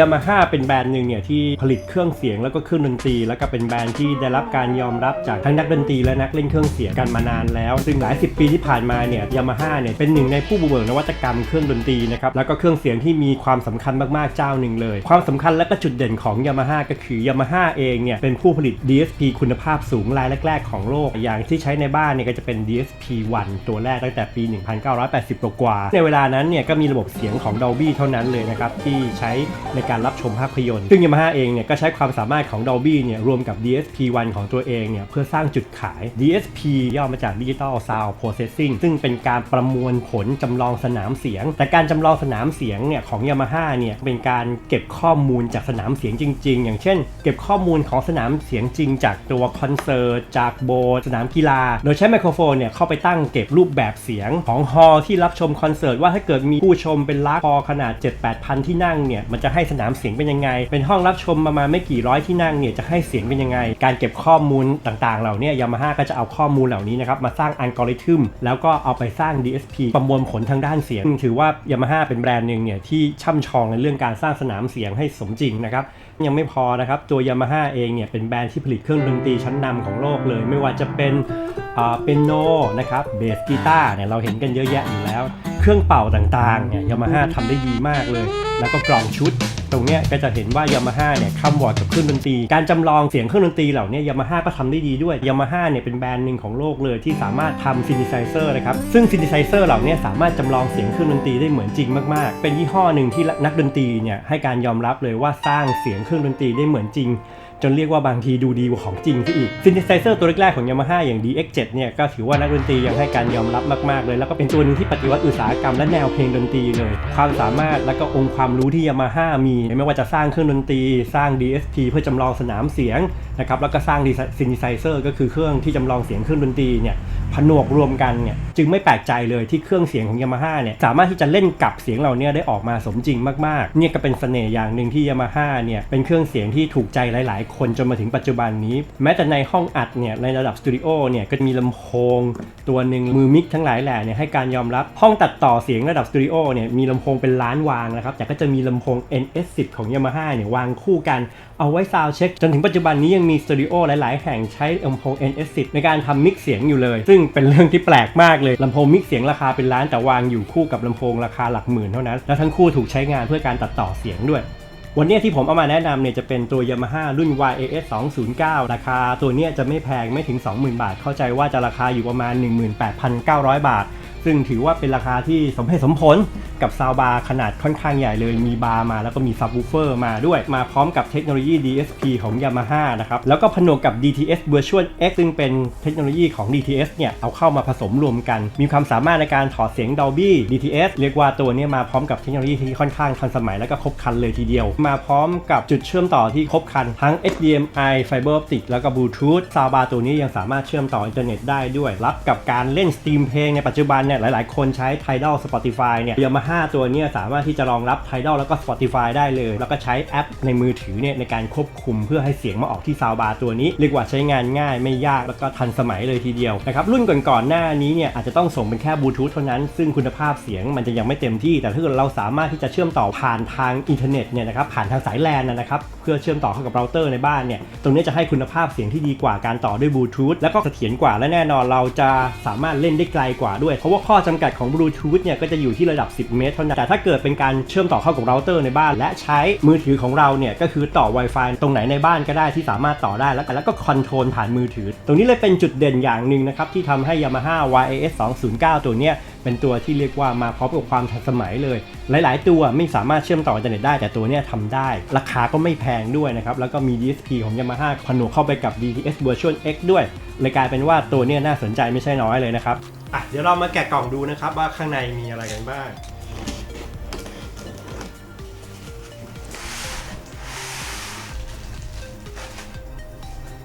ยามาฮ่าเป็นแบรนด์หนึ่งเนี่ยที่ผลิตเครื่องเสียงแล้วก็เครื่องดนตรี แล้วก็เป็นแบรนด์ที่ได้รับการยอมรับจากทั้งนักดนตรีและนักเล่นเครื่องเสียงกันมานานแล้ว ซึ่งหลายสิบปีที่ผ่านมาเนี่ยยามาฮ่าเนี่ยเป็นหนึ่งในผู้บุกเบิกนวัตกรรมเครื่องดนตรีนะครับแล้วก็เครื่องเสียงที่มีความสำคัญมากๆเจ้าหนึ่งเลย ความสำคัญและก็จุดเด่นของยามาฮ่าก็คือยามาฮ่าเองเนี่ยเป็นผู้ผลิต DSP คุณภาพสูงรายแรก ๆ ของโลก อย่างที่ใช้ในบ้านเนี่ยก็จะเป็น DSP 1 ตัวแรกตั้งแต่ปี 1980 กว่า ในเวลานั้นเนี่ยก็มีระบบเสียงของ Dolby เท่านั้นเลยนะครับที่ใช้ในการรับชมภาพยนตร์ ซึ่ง Yamaha เองเนี่ยก็ใช้ความสามารถของ Dolby เนี่ยรวมกับ DSP 1 ของตัวเองเนี่ยเพื่อสร้างจุดขาย DSP ย่อมาจาก Digital Sound Processing ซึ่งเป็นการประมวลผลจำลองสนามเสียง แต่การจำลองสนามเสียงเนี่ยของ Yamaha เนี่ยเป็นการเก็บข้อมูลจากสนามเสียงจริง ๆ อย่างเช่น เก็บข้อมูลของสนามเสียงจริง จากตัวคอนเสิร์ตจากโบสถ์สนามกีฬา โดยใช้ไมโครโฟนเนี่ยเข้าไปตั้งเก็บรูปแบบเสียงของฮอลล์ที่รับชมคอนเสิร์ตว่าถ้าเกิดมีผู้ชมเป็นล้านฮอลขนาด 7-8พันที่นั่งเนี่ยมันจะให้สนามเสียงเป็นยังไง เป็นห้องรับชมประมาณไม่กี่ร้อยที่นั่งเนี่ยจะให้เสียงเป็นยังไง การเก็บข้อมูลต่างๆ เหล่านี้ยามาฮ่าก็จะเอาข้อมูลเหล่านี้นะครับมาสร้างอัลกอริทึมแล้วก็เอาไปสร้าง DSP ประมวลผลทางด้านเสียง ถือว่ายามาฮ่าเป็นแบรนด์หนึ่งเนี่ยที่ช่ำชองในเรื่องการสร้างสนามเสียงให้สมจริงนะครับยังไม่พอนะครับตัวยามาฮ่าเองเนี่ยเป็นแบรนด์ที่ผลิตเครื่องดนตรีชั้นนำของโลกเลย ไม่ว่าจะเป็นเปียโนนะครับเบสกีตาร์เนี่ยเราเห็นกันเยอะแยะอยู่แล้ว เครื่องเป่าต่างๆเนี่ยยามาฮ่าทำได้ดีมากเลย แล้วก็กล่องชุด ตรงเนี้ยก็จะเห็นว่ายามาฮ่าเนี่ยคำวอร์ดกับเครื่องดนตรี การจำลองเสียงเครื่องดนตรีเหล่านี้ยามาฮ่าก็ทำได้ดีด้วยยามาฮ่าเนี่ยเป็นแบรนด์หนึ่งของโลกเลยที่สามารถทำซินดิไซเซอร์นะครับซึ่งซินดิไซเซอร์เหล่านี้สามารถจำลองเสียงเครื่องดนตรีได้เหมือนจริงมากๆ เป็นยี่ห้อหนึ่งที่นักดนตรีเนี่ยให้การยอมรับเลยว่าสร้างเสียงเครื่องดนตรีได้เหมือนจริง จนเรียกว่าบางทีดูดีกว่าของจริงซะอีกซิน t ิไซเซอร์ตัวแรกๆของ Yamaha อย่าง DX7 เนี่ยก็ถือว่านักดนตรียังให้การยอมรับมากๆเลย แล้วก็เป็นตัวหนึ่งที่ปฏิวัติอุตสาหกรรมและแนวเพลงดนตรีเลย ความสามารถและก็องค์ความรู้ที่ Yamaha มีไม่ว่าจะสร้างเครื่องดนตรี สร้าง DSP เพื่อจำลองสนามเสียงนะครับแล้วก็สร้างซิน t ิไซเซอร์ก็คือเครื่องที่จำลองเสียงเครื่องดนตรีเนี่ยผนวกรวมกันเนี่ยจึงไม่แปลกใจเลยที่เครื่องเสียงของ Yamaha เนี่ยสามารถที่จะเล่นกับเสียงเหล่านี้ได้ออกมาสมจริงมากๆเนี่ยก็เป็นเสน่ห์อย่างหนึ่งที่ Yamaha เนี่ยเป็นเครื่องเสียงที่ถูกใจหลาย ๆคนจนมาถึงปัจจุบันนี้ แม้แต่ในห้องอัดเนี่ยในระดับสตูดิโอเนี่ยก็จะมีลำโพงตัวหนึ่งมือมิกทั้งหลายแหล่เนี่ยให้การยอมรับห้องตัดต่อเสียงระดับสตูดิโอเนี่ยมีลำโพงเป็นล้านวางนะครับแต่ก็จะมีลำโพง NS10 ของ Yamaha เนี่ยวางคู่กันเอาไว้ซาวเช็คจนถึงปัจจุบันนี้ยังมีสตูดิโอหลาย ๆ แห่งใช้ลำโพง NS10 ในการทำมิกเสียงอยู่เลย ซึ่งเป็นเรื่องที่แปลกมากเลยลำโพงมิกเสียงราคาเป็นล้านแต่วางอยู่คู่กับลำโพงราคาหลักหมื่นเท่านั้น แล้วทั้งคู่ถูกใช้งานเพื่อการตัดต่อเสียงด้วย วันนี้ที่ผมเอามาแนะนำเนี่ยจะเป็นตัว Yamaha รุ่น YAS 209 ราคาตัวเนี้ยจะไม่แพงไม่ถึง 20,000 บาท เข้าใจว่าจะราคาอยู่ประมาณ 18,900 บาท ซึ่งถือว่าเป็นราคาที่สมเหตุสมผลกับซาวบาร์ขนาดค่อนข้างใหญ่เลย มีบาร์มาแล้วก็มีซับวูเฟอร์มาด้วย มาพร้อมกับเทคโนโลยี DSP ของ Yamaha นะครับ แล้วก็ผนวกกับ DTS Virtual X ซึ่งเป็นเทคโนโลยีของ DTS เนี่ยเอาเข้ามาผสมรวมกัน มีความสามารถในการถอดเสียง Dolby DTS เรียกว่าตัวเนี้มาพร้อมกับเทคโนโลยีที่ค่อนข้างทันสมัยแล้วก็ครบครันเลยทีเดียว มาพร้อมกับจุดเชื่อมต่อที่ครบครันทั้ง HDMI Fiber Optic แล้วก็ Bluetooth ซาวบาร์ตัวนี้ยังสามารถเชื่อมต่ออินเทอร์เน็ตได้ด้วย รับกับการเล่นสตรีมเพลงในปัจจุบันเนี่ยหลาย ๆ คนใช้ Tidal Spotify เนี่ย Yamaha ตัวเนี้ยสามารถที่จะรองรับ Tidal แล้วก็ Spotify ได้เลย แล้วก็ใช้แอปในมือถือเนี่ยในการควบคุมเพื่อให้เสียงมาออกที่ซาวบาร์ตัวนี้ เรียกว่าใช้งานง่ายไม่ยากแล้วก็ทันสมัยเลยทีเดียวนะครับรุ่นก่อนๆหน้านี้เนี่ยอาจจะต้องส่งเป็นแค่บลูทูธเท่านั้น ซึ่งคุณภาพเสียงมันจะยังไม่เต็มที่ แต่ถ้าเกิดเราสามารถที่จะเชื่อมต่อผ่านทางอินเทอร์เน็ตเนี่ยนะครับผ่านทางสายแลนนะครับเพื่อเชื่อมต่อเข้ากับเราเตอร์ในบ้านเนี่ยตรงนี้จะให้คุณภาพเสียงที่ดีกว่าการต่อด้วยบลูทูธแล้วก็เสถียรกว่าและแน่นอนเราจะสามารถเล่นได้ไกลกว่าด้วยเพราะว่าข้อจำกัดของบลูทูธเนี่ยก็จะอยู่ที่ระดับ 10 เมตรเท่านั้น แต่ถ้าเกิดเป็นการเชื่อมต่อเข้ากับเราเตอร์ในบ้าน และใช้มือถือของเราเนี่ยก็คือต่อ Wi-Fi ตรงไหนในบ้านก็ได้ที่สามารถต่อได้แล้วก็แล้วก็คอนโทรลผ่านมือถือ ตรงนี้เลยเป็นจุดเด่นอย่างหนึ่งนะครับที่ทำให้ Yamaha YAS 209 ตัวเนี้ยเป็นตัวที่เรียกว่ามาพร้อมกับความทันสมัยเลย หลาย ๆ ตัวไม่สามารถเชื่อมต่ออินเทอร์เน็ตได้แต่ตัวเนี้ยทำได้ ราคาก็ไม่แพงด้วยนะครับ แล้วก็มี DSP ของ Yamaha ผนวกเข้าไปกับ DTS Virtual X ด้วย เลยกลายเป็นว่าตัวเนี้ยน่าสนใจไม่ใช่น้อยเลยนะครับ อะเดี๋ยวเรามาแกะกล่องดูนะครับ ว่าข้างในมีอะไรกันบ้าง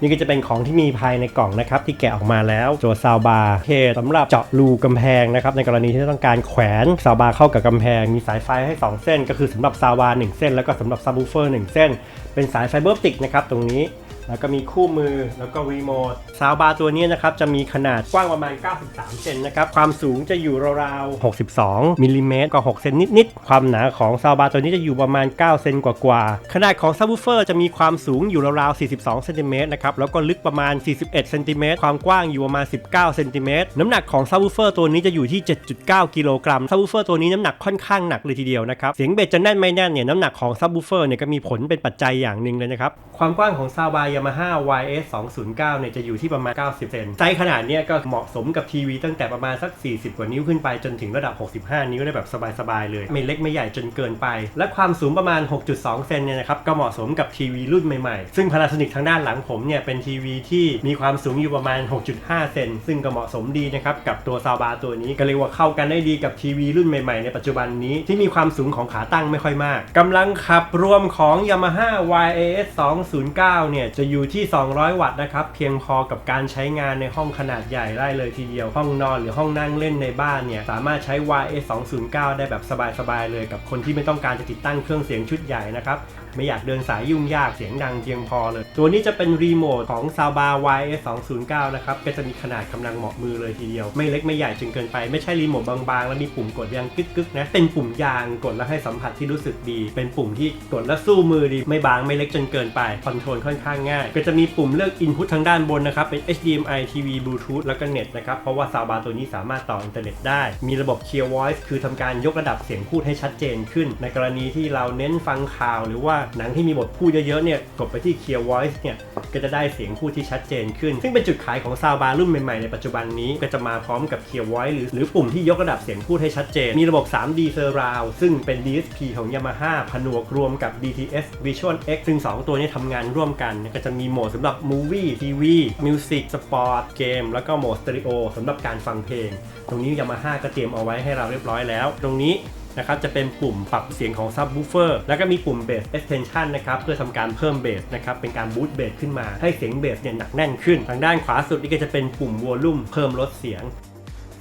นี่ก็จะเป็นของที่มีภายในกล่องนะครับ ที่แกะออกมาแล้วตัวซาวบาร์เคสำหรับเจาะรูกำแพงนะครับ ในกรณีที่ต้องการแขวนซาวบาร์เข้ากับกำแพง มีสายไฟให้ 2 เส้น ก็คือสำหรับซาวบาร์1เส้น แล้วก็สำหรับซับวูเฟอร์1เส้น เป็นสายไฟเบอร์ติกนะครับตรงนี้ แล้วก็มีคู่มือแล้วก็รีโมทซาวบาร์ตัวนี้นะครับจะมีขนาดกว้างประมาณ 93 เซนนะครับความสูงจะอยู่ราวๆ62มิลลิเมตรก็6เซนนิดๆ ความหนาของซาวบาร์ตัวนี้จะอยู่ประมาณ 9 เซนกว่าๆ ขนาดของซับวูเฟอร์จะมีความสูงอยู่ราวๆ42เซนติเมตรนะครับแล้วก็ลึกประมาณ 41เซนติเมตรความกว้างอยู่ประมาณ 19เซนติเมตรน้ำหนักของซับวูเฟอร์ตัวนี้จะอยู่ที่ 7.9 กิโลกรัมซับวูเฟอร์ตัวนี้น้ำหนักค่อนข้างหนักเลยทีเดียวนะครับเสียงเบสจะแน่นไม่แน่นเนี่ยน้ำหนักของซับวูเฟอร์เนี่ยก็มีผลเป็นปัจจัยอย่างหนึ่งเลยนะครับความกว้างของซาวบาร์ยามาฮ่า YS 209เนี่ยจะอยู่ที่ประมาณ 90 เซนไซส์ขนาดเนี้ยก็เหมาะสมกับทีวีตั้งแต่ประมาณสัก 40 กว่านิ้วขึ้นไปจนถึงระดับ 65 นิ้วได้แบบสบายๆเลย ไม่เล็กไม่ใหญ่จนเกินไป และความสูงประมาณ 6.2 เซนเนี่ยนะครับก็เหมาะสมกับทีวีรุ่นใหม่ๆ ซึ่ง Panasonic ทางด้านหลังผมเนี่ยเป็นทีวีที่มีความสูงอยู่ประมาณ 6.5 เซนซึ่งก็เหมาะสมดีนะครับกับตัวซาวบาร์ตัวนี้ก็เรียกว่าเข้ากันได้ดีกับทีวีรุ่นใหม่ๆ ในปัจจุบันนี้ที่มีความสูงของขาตั้งไม่ค่อยมากกำลังขับรวมของ Yamaha YAS 209 เนี่ยจะอยู่ที่ 200 วัตต์นะครับ เพียงพอกับการใช้งานในห้องขนาดใหญ่ได้เลยทีเดียว ห้องนอนหรือห้องนั่งเล่นในบ้านเนี่ยสามารถใช้ YA209 ได้แบบสบายๆเลยกับคนที่ไม่ต้องการจะติดตั้งเครื่องเสียงชุดใหญ่นะครับ ไม่อยากเดินสายยุ่งยากเสียงดังเพียงพอเลย ตัวนี้จะเป็นรีโมทของ s o u b a r YS 209นะครับก็จะมีขนาดกำลังเหมาะมือเลยทีเดียว ไม่เล็กไม่ใหญ่จนเกินไปไม่ใช่รีโมทบางๆ แล้วมีปุ่มกดยางกึกๆนะเป็นปุ่มยางกดแล้วให้สัมผัสที่รู้สึกดี เป็นปุ่มที่กดแล้วสู้มือดีไม่บางไม่เล็กจนเกินไปคอนโทรลค่อนข้างง่าย ก็จะมีปุ่มเลือก Input ทางด้านบนนะครับเป็น HDMI TV Bluetooth แล้วก็เน็ตนะครับเพราะว่า s o u b a r ตัวนี้สามารถต่ออินเทอร์เน็ตได้ มีระบบ Clear Voice คือทำการยกระดับเสียงพูดให้ชัดเจนขึ้น ในกรณีที่เราเน้นฟังข่าวหรือว่าหนังที่มีบทพูดเยอะๆเนี่ยกดไปที่ Clear Voice เนี่ยก็จะได้เสียงพูดที่ชัดเจนขึ้น ซึ่งเป็นจุดขายของ s o u b a r รุ่นใหม่ๆในปัจจุบันนี้ก็จะมาพร้อมกับ Clear Voice หรือหรือปุ่มที่ยกระดับเสียงพูดให้ชัดเจน มีระบบ 3D Surround ซึ่งเป็น DSP ของ Yamaha ผนวกรวมกับ DTS Visual X ซึ่ง 2 ตัวนี้ทำงานร่วมกัน ก็จะมีโหมดสำหรับ Movie TV Music Sport เกมแล้วก็โหมด Stereo สำหรับการฟังเพลง ตรงนี้ Yamaha ก็เตรียมเอาไว้ให้เราเรียบร้อยแล้ว ตรงนี้ นะครับจะเป็นปุ่มปรับเสียงของ Subwoofer แล้วก็มีปุ่ม Bass Extension นะครับเพื่อทำการเพิ่มเบสนะครับเป็นการบูตเบสขึ้นมาให้เสียงเบสเนี่ยหนักแน่นขึ้น ทางด้านขวาสุดนี่ก็จะเป็นปุ่ม Volume เพิ่มลดเสียง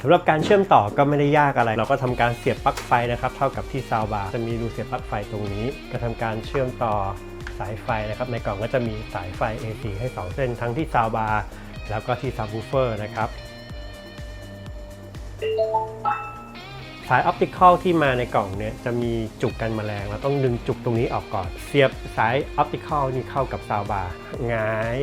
สำหรับการเชื่อมต่อก็ไม่ได้ยากอะไร เราก็ทำการเสียบปลั๊กไฟนะครับเท่ากับที่ซาวบาร์จะมีรูเสียบปลั๊กไฟตรงนี้ ก็ทำการเชื่อมต่อสายไฟนะครับในกล่องก็จะมีสายไฟ AC ให้ 2 เส้นทั้งที่ซาวบาร์แล้วก็ที่ซับวูเฟอร์นะครับ สายออปติคอลที่มาในกล่องเนี่ยจะมีจุกกันแมลง เราต้องดึงจุกตรงนี้ออกก่อน เสียบสายออปติคอลนี่เข้ากับซาวบาร์หงาย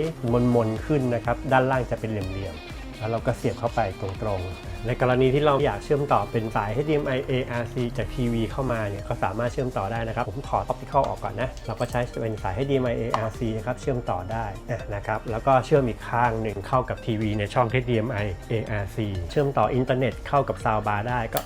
มนๆขึ้นนะครับ ด้านล่างจะเป็นเหลี่ยมๆ แล้วเราก็เสียบเข้าไปตรงๆ ในกรณีที่เราอยากเชื่อมต่อเป็นสาย HDMI ARC จากทีวีเข้ามาเนี่ยก็สามารถเชื่อมต่อได้นะครับ ผมถอดออปติคอลออกก่อนนะ เราก็ใช้เป็นสาย HDMI ARC นะครับเชื่อมต่อได้นะครับ แล้วก็เชื่อมอีกข้างหนึ่งเข้ากับทีวีในช่อง HDMI ARC เชื่อมต่ออินเทอร์เน็ตเข้ากับซาวบาร์ได้ก็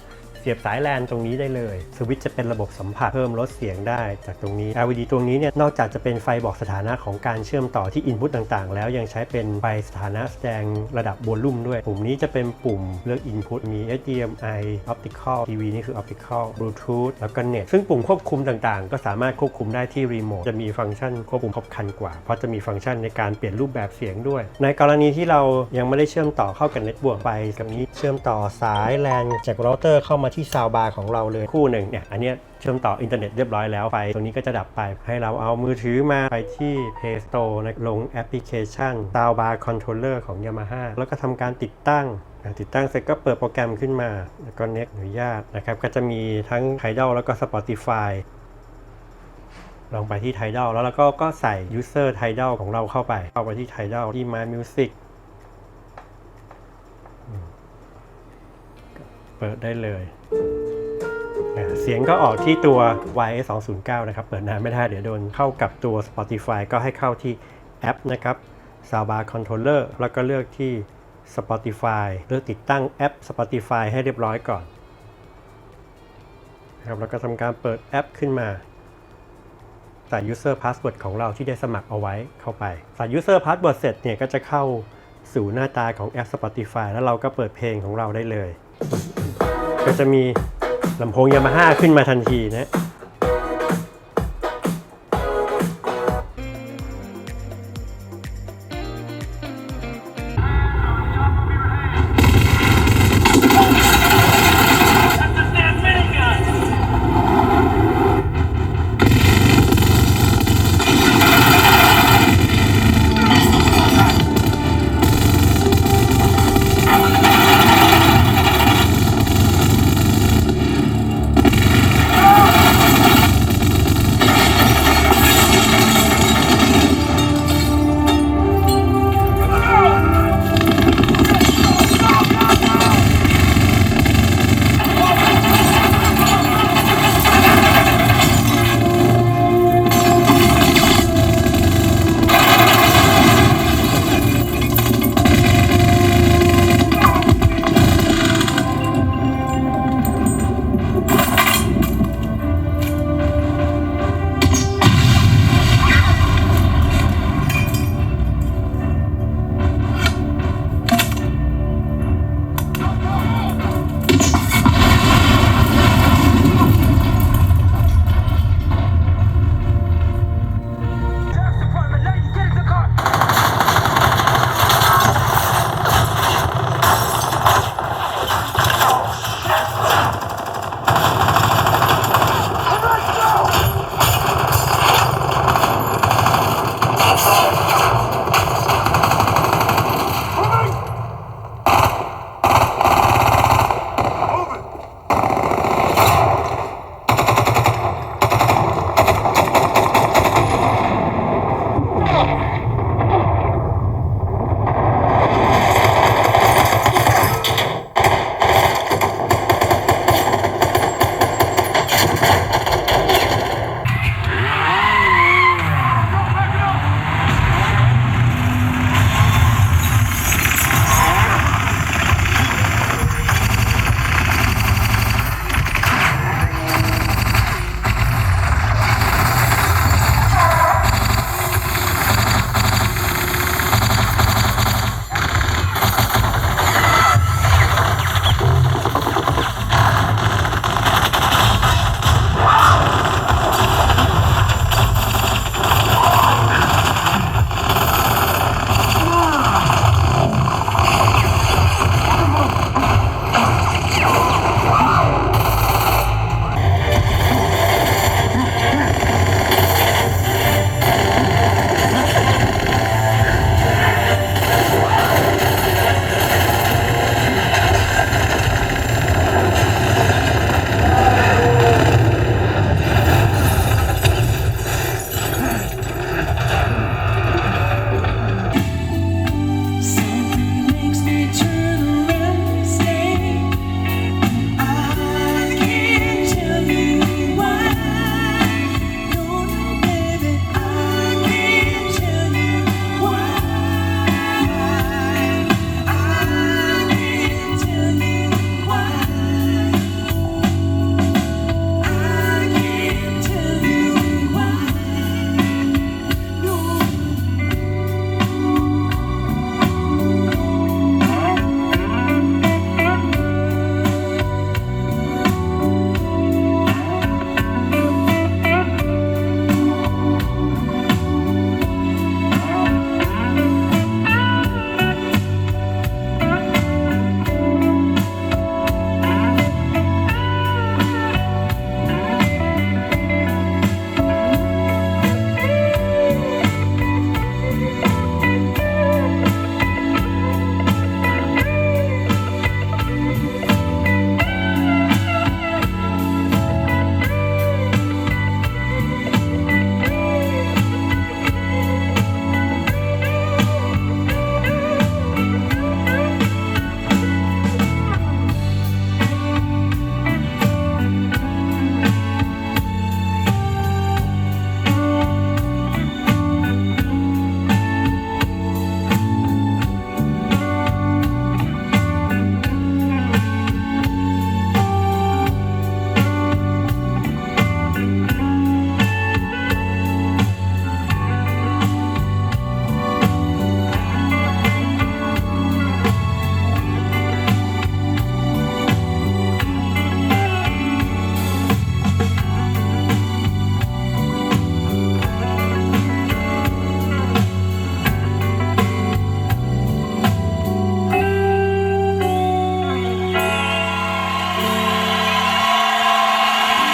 สียบสายแลนตรงนี้ได้เลย สวิตช์จะเป็นระบบสัมผัสเพิ่มลดเสียงได้จากตรงนี้ LED ตรงนี้เนี่ยนอกจากจะเป็นไฟบอกสถานะของการเชื่อมต่อที่ Input ต่างๆ แล้วยังใช้เป็นไฟสถานะแสดงระดับวอลลุ่มด้วย ปุ่มนี้จะเป็นปุ่มเลือก Input มี HDMI Optical TV นี่คือ Optical Bluetooth แล้วก็ Net ซึ่งปุ่มควบคุมต่างๆ ก็สามารถควบคุมได้ที่รีโมท จะมีฟังก์ชันควบคุมครบครันกว่า เพราะจะมีฟังก์ชันในการเปลี่ยนรูปแบบเสียงด้วย ในกรณีที่เรายังไม่ได้เชื่อมต่อเข้ากับเน็ตบวกไปกับนี้เชื่อมต่อสายแลนจากเราเตอร์เข้ามาที่ซาวบาร์ของเราเลยคู่หนึ่งเนี่ยอันนี้เชื่อมต่ออินเทอร์เน็ตเรียบร้อยแล้วไฟตรงนี้ก็จะดับไป ให้เราเอามือถือมาไปที่ Play Store นะลงแอปพลิเคชัน Soundbar Controller ของ Yamaha แล้วก็ทำการติดตั้งติดตั้งเสร็จก็เปิดโปรแกรมขึ้นมา แล้วก็ Next อนุญาตนะครับ ก็จะมีทั้ง Tidal แล้วก็ Spotify ลองไปที่ Tidal แล้วเราก็ก็ใส่ User Tidal ของเราเข้าไป เข้าไปที่ Tidal ที่ My Music เปิดได้เลย เสียงก็ออกที่ตัว YS 209นะครับ เปิดนานไม่ได้ เดี๋ยวโดนเข้ากับตัว Spotify ก็ให้เข้าที่แอปนะครับ Soundbar Controller แล้วก็เลือกที่ Spotify เลือกติดตั้งแอป Spotify ให้เรียบร้อยก่อนนะครับแล้วก็ทำการเปิดแอปขึ้นมาใส่ user password ของเราที่ได้สมัครเอาไว้เข้าไปใส่ user password เสร็จเนี่ยก็จะเข้าสู่หน้าตาของแอป Spotify แล้วเราก็เปิดเพลงของเราได้เลย ก็จะมี ลำโพงยามาฮ่าขึ้นมาทันทีนะ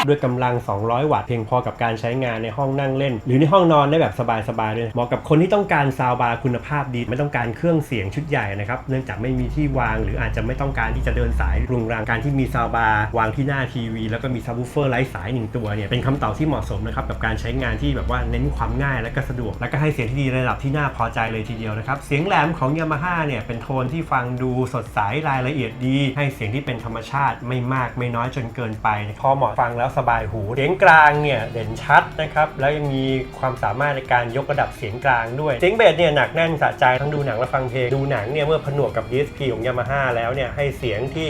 ด้วยกำลัง 200 วัตต์เพียงพอกับการใช้งานในห้องนั่งเล่น หรือในห้องนอนได้แบบสบายๆด้วยเหมาะกับคนที่ต้องการซาวบาร์คุณภาพดี ไม่ต้องการเครื่องเสียงชุดใหญ่นะครับเนื่องจากไม่มีที่วาง หรืออาจจะไม่ต้องการที่จะเดินสายรุงรังการที่มีซาวบาร์วางที่หน้าทีวี แล้วก็มีซับวูเฟอร์ไร้สายหนึ่งตัวเนี่ยเป็นคำตอบที่เหมาะสมนะครับกับการใช้งานที่แบบว่าเน้นความง่ายและก็สะดวก และก็ให้เสียงที่ดีระดับที่น่าพอใจเลยทีเดียวนะครับเสียงแหลมของยามาฮ่าเนี่ยเป็นโทนที่ฟังดูสดใสรายละเอียดดี ให้เสียงที่เป็นธรรมชาติไม่มากไม่น้อยจนเกินไปพอเหมาะฟังแล้วสบายหู เสียงกลางเนี่ยเด่นชัดนะครับ แล้วยังมีความสามารถในการยกระดับเสียงกลางด้วย เสียงเบสเนี่ยหนักแน่นสะใจทั้งดูหนังและฟังเพลง ดูหนังเนี่ยเมื่อผนวกกับ DSP ของยามาฮ่าแล้วเนี่ยให้เสียงที่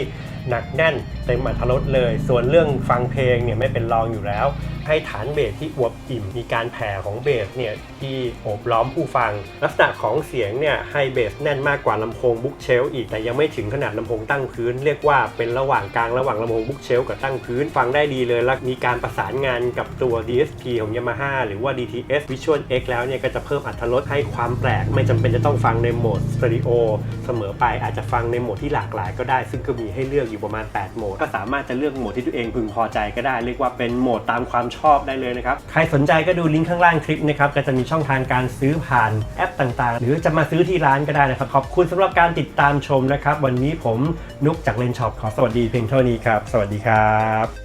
หนักแน่นเต็มอรรถรสเลย ส่วนเรื่องฟังเพลงเนี่ยไม่เป็นรองอยู่แล้ว ให้ฐานเบสที่อวบอิ่ม มีการแผ่ของเบสเนี่ยที่โอบล้อมผู้ฟัง ลักษณะของเสียงเนี่ยให้เบสแน่นมากกว่าลำโพงบุ๊กเชลอีกแต่ยังไม่ถึงขนาดลำโพงตั้งพื้น เรียกว่าเป็นระหว่างกลางระหว่างลำโพงบุ๊กเชลกับตั้งพื้น ฟังได้ดีเลยและมีการประสานงานกับตัว DSP ของ Yamaha หรือว่า DTS Visual X แล้วเนี่ยก็จะเพิ่มอรรถรสให้ความแปลก ไม่จำเป็นจะต้องฟังในโหมดสเตอริโอเสมอไปอาจจะฟังในโหมดที่หลากหลายก็ได้ ซึ่งก็มีให้เลือกอยู่ประมาณ 8 โหมด ก็สามารถจะเลือกโหมดที่ตัวเองพึงพอใจก็ได้ เรียกว่าเป็นโหมดตามความชอบได้เลยนะครับ ใครสนใจก็ดูลิงก์ข้างล่างคลิปนะครับ ก็จะมีช่องทางการซื้อผ่านแอปต่างๆ หรือจะมาซื้อที่ร้านก็ได้นะครับ ขอบคุณสำหรับการติดตามชมนะครับ วันนี้ผมนุกจากเลนช็อปขอสวัสดีเพียงเท่านี้ครับ สวัสดีครับ